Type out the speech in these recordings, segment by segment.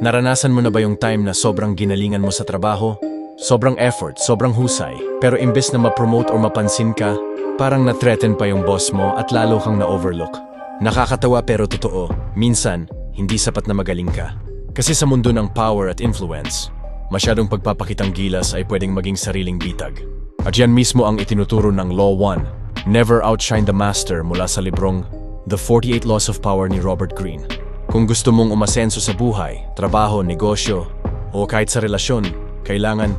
Naranasan mo na ba yung time na sobrang ginalingan mo sa trabaho? Sobrang effort, sobrang husay, pero imbes na ma-promote or mapansin ka, parang na-threaten pa yung boss mo at lalo kang na-overlook. Nakakatawa pero totoo, minsan, hindi sapat na magaling ka. Kasi sa mundo ng power at influence, masyadong pagpapakitang gilas ay pwedeng maging sariling bitag. At yan mismo ang itinuturo ng Law 1, Never Outshine the Master mula sa librong The 48 Laws of Power ni Robert Greene. Kung gusto mong umasenso sa buhay, trabaho, negosyo, o kahit sa relasyon, kailangan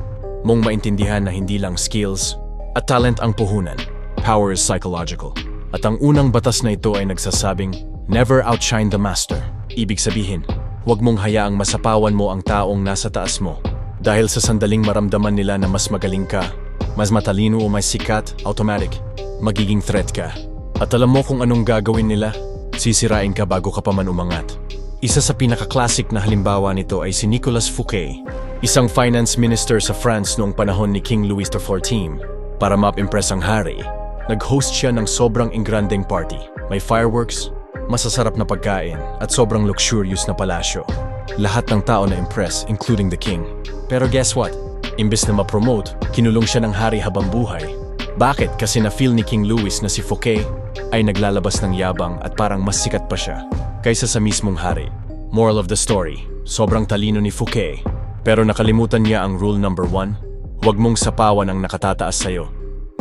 mong maintindihan na hindi lang skills at talent ang puhunan. Power is psychological. At ang unang batas na ito ay nagsasabing, Never outshine the master. Ibig sabihin, huwag mong hayaang masapawan mo ang taong nasa taas mo. Dahil sa sandaling maramdaman nila na mas magaling ka, mas matalino o mas sikat, automatic, magiging threat ka. At alam mo kung anong gagawin nila? Sisirain ka bago ka pa man umangat. Isa sa pinaka-classic na halimbawa nito ay si Nicolas Fouquet, isang finance minister sa France noong panahon ni King Louis XIV. Para map-impress ang hari, nag-host siya ng sobrang ingranding party. May fireworks, masasarap na pagkain, at sobrang luxurious na palasyo. Lahat ng tao na impress, including the king. Pero guess what? Imbes na ma-promote, kinulong siya ng hari habang buhay. Bakit? Kasi na-feel ni King Louis na si Fouquet ay naglalabas ng yabang at parang mas sikat pa siya kaysa sa mismong hari. Moral of the story, sobrang talino ni Fouquet. Pero nakalimutan niya ang rule number one, huwag mong sapawan ang nakatataas sa'yo.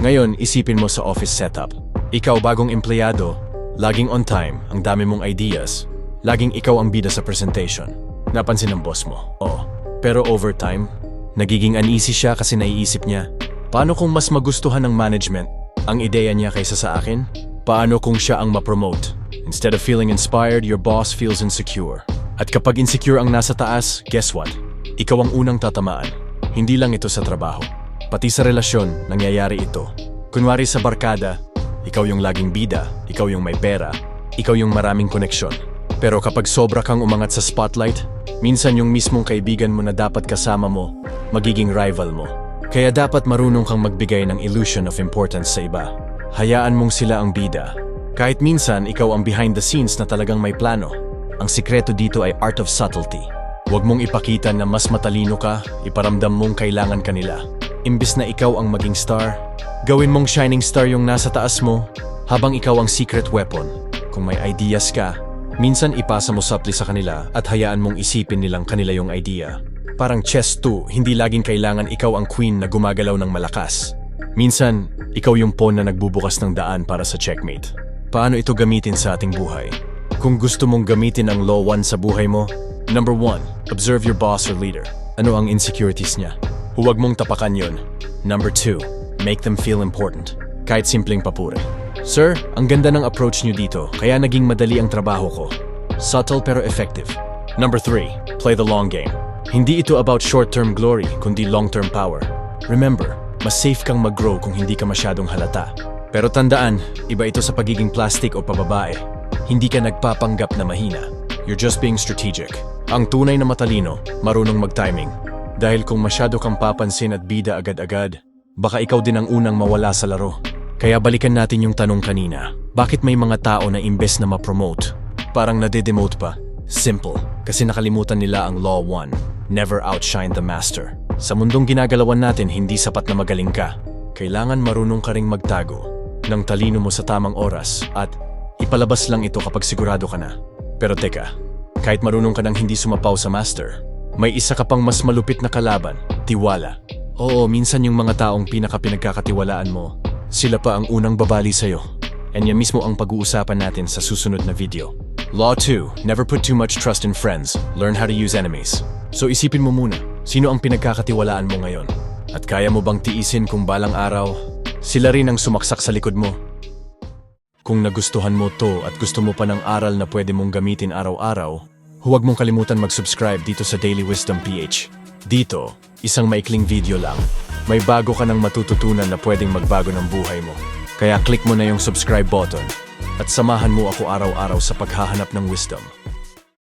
Ngayon, isipin mo sa office setup. Ikaw bagong empleyado, laging on time, ang dami mong ideas, laging ikaw ang bida sa presentation. Napansin ng boss mo, oo. Pero over time, nagiging uneasy siya kasi naiisip niya, paano kung mas magustuhan ng management ang ideya niya kaysa sa akin? Paano kung siya ang ma-promote? Instead of feeling inspired, your boss feels insecure. At kapag insecure ang nasa taas, guess what? Ikaw ang unang tatamaan. Hindi lang ito sa trabaho. Pati sa relasyon, nangyayari ito. Kunwari sa barkada, ikaw yung laging bida, ikaw yung may pera, ikaw yung maraming koneksyon. Pero kapag sobra kang umangat sa spotlight, minsan yung mismong kaibigan mo na dapat kasama mo, magiging rival mo. Kaya dapat marunong kang magbigay ng illusion of importance sa iba. Hayaan mong sila ang bida. Kahit minsan ikaw ang behind the scenes na talagang may plano. Ang sikreto dito ay art of subtlety. Huwag mong ipakita na mas matalino ka, iparamdam mong kailangan kanila. Imbis na ikaw ang maging star, gawin mong shining star yung nasa taas mo habang ikaw ang secret weapon. Kung may ideas ka, minsan ipasa mo sapli sa kanila at hayaan mong isipin nilang kanila yung idea. Parang chess 2, hindi laging kailangan ikaw ang queen na gumagalaw ng malakas. Minsan, ikaw yung pawn na nagbubukas ng daan para sa checkmate. Paano ito gamitin sa ating buhay? Kung gusto mong gamitin ang Law 1 sa buhay mo, Number 1. Observe your boss or leader. Ano ang insecurities niya? Huwag mong tapakan yun. Number 2. Make them feel important. Kahit simpleng papuri. Sir, ang ganda ng approach niyo dito, kaya naging madali ang trabaho ko. Subtle pero effective. Number 3. Play the long game. Hindi ito about short-term glory, kundi long-term power. Remember, mas safe kang mag-grow kung hindi ka masyadong halata. Pero tandaan, iba ito sa pagiging plastic o pababae. Hindi ka nagpapanggap na mahina. You're just being strategic. Ang tunay na matalino, marunong mag-timing. Dahil kung masyado kang papansin at bida agad-agad, baka ikaw din ang unang mawala sa laro. Kaya balikan natin yung tanong kanina. Bakit may mga tao na imbes na ma-promote, parang nade-demote pa? Simple, kasi nakalimutan nila ang Law 1. Never outshine the master. Sa mundong ginagalawan natin, hindi sapat na magaling ka. Kailangan marunong ka ring magtago ng talino mo sa tamang oras at ipalabas lang ito kapag sigurado ka na. Pero teka, kahit marunong ka ng hindi sumapaw sa master, may isa ka pang mas malupit na kalaban, tiwala. Oo, minsan yung mga taong pinaka-pinagkakatiwalaan mo, sila pa ang unang babali sa'yo. And yan mismo ang pag-uusapan natin sa susunod na video. Law 2, never put too much trust in friends. Learn how to use enemies. So isipin mo muna, sino ang pinagkakatiwalaan mo ngayon? At kaya mo bang tiisin kung balang araw, sila rin ang sumaksak sa likod mo? Kung nagustuhan mo to at gusto mo pa ng aral na pwede mong gamitin araw-araw, huwag mong kalimutan mag-subscribe dito sa Daily Wisdom PH. Dito, isang maikling video lang. May bago ka nang matututunan na pwedeng magbago ng buhay mo. Kaya click mo na yung subscribe button at samahan mo ako araw-araw sa paghahanap ng wisdom.